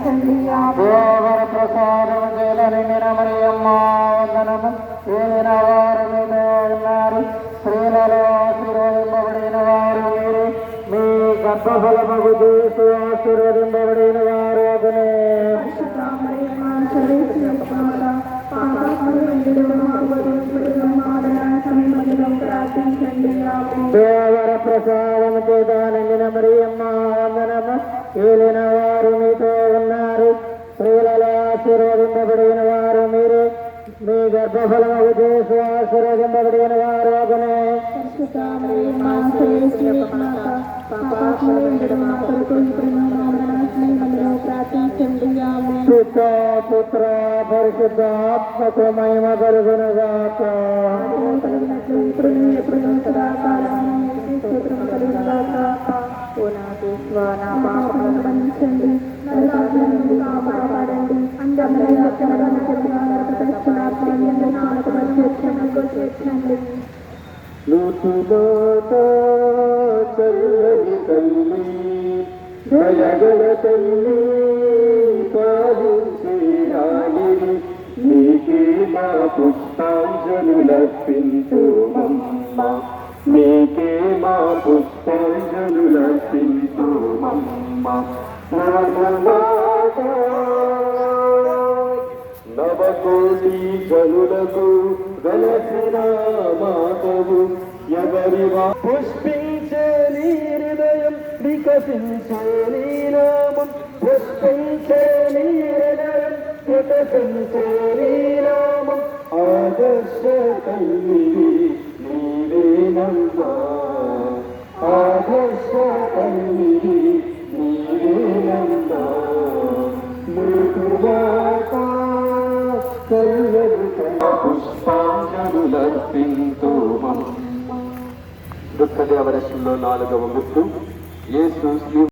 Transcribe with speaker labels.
Speaker 1: ప్రార్థించండి
Speaker 2: దేవర ప్రసాదం చేలని నిరమరియమ్మ వందనము ఏలిన వారు మీతో ఉన్నారు స్త్రీలలో ఆశీర్వదింపబడిన వారు మీరు మీ గర్భఫలమగు చేసు ఆశీర్వదింపబడిన వారు అతనే
Speaker 1: ప్రార్థించండి
Speaker 2: దేవర ప్రసాదం చేత నిండిన మరియమ్మ వందనము ఏలిన వారు మీ గర్భఫలమగు చేసు ఆశీర్వదింపబడిన వారు అతనే
Speaker 1: ప్రార్థించండి
Speaker 2: పిత పుత్ర పరిశుద్ధ ఆత్మకు మహిమ కలుగునుగాక
Speaker 1: చేర్చండి
Speaker 2: నుతుమాట చల్లని తల్లి దయగల తల్లి పాలించే నీకే మా పుష్పాంజలులర్పించు మమ్మ నీకే మా పుష్పాంజలులర్పించు మమ్మ నవకోటి జనులకు గలసిన మాతవు ఎవరి పుష్పించే నీ హృదయం వికసించే నీ నామం. పుష్పించే నీ హృదయం వికసించే నీ నామం. ఆదర్శ తల్లి నీవేనమ్మా ఆదర్శ తల్లి పుష్పాంజలులర్పింతు దుఃఖ దేవరశంలో నాలుగవ ముత్తు. యేసు